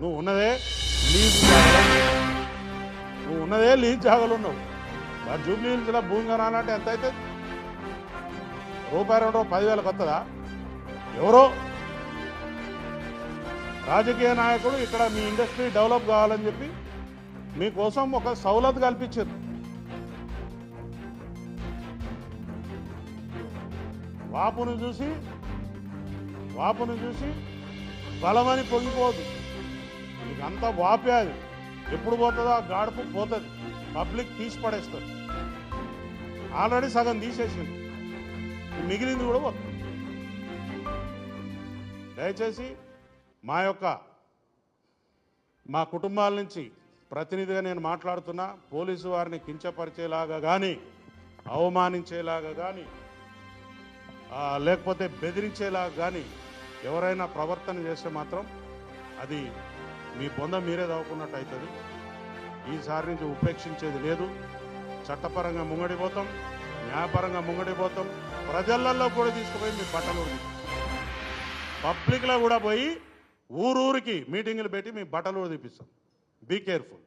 నువ్వు ఉన్నదే లీజు నువ్వు ఉన్నదే లీజ్ జాగాలు ఉన్నావు. మరి జూబ్లీ హిల్స్లో భూమి కొనాలంటే ఎంత అవుతుంది రూపాయి రెండు పదివేలకు వస్తుందా ఎవరో? రాజకీయ నాయకుడు ఇక్కడ మీ ఇండస్ట్రీ డెవలప్ కావాలని చెప్పి మీకోసం ఒక సౌలత్ కల్పించారు. వాపును చూసి వాపును చూసి బలమని పొంగిపోదు. అంత వాపే అది ఎప్పుడు పోతుందో ఆ గాడుపు పోతుంది. పబ్లిక్ తీసి పడేస్తుంది ఆల్రెడీ సగం తీసేసింది. మిగిలింది కూడా పోతుంది. దయచేసి మా యొక్క మా కుటుంబాల నుంచి ప్రతినిధిగా నేను మాట్లాడుతున్నా పోలీసు వారిని కించపరిచేలాగా కానీ అవమానించేలాగా కానీ లేకపోతే బెదిరించేలాగా కానీ ఎవరైనా ప్రవర్తన చేస్తే మాత్రం అది మీ పొంద మీరే తవ్వుకున్నట్టు అవుతుంది ఈసారి నుంచి ఉపేక్షించేది లేదు. చట్టపరంగా ముంగడిపోతాం న్యాయపరంగా ముంగడిపోతాం. ప్రజలలో కూడా తీసుకుపోయి మీ బట్టలు పబ్లిక్లో కూడా పోయి ఊరూరికి మీటింగులు పెట్టి మీ బట్టలు తీపిస్తాం బీ కేర్ఫుల్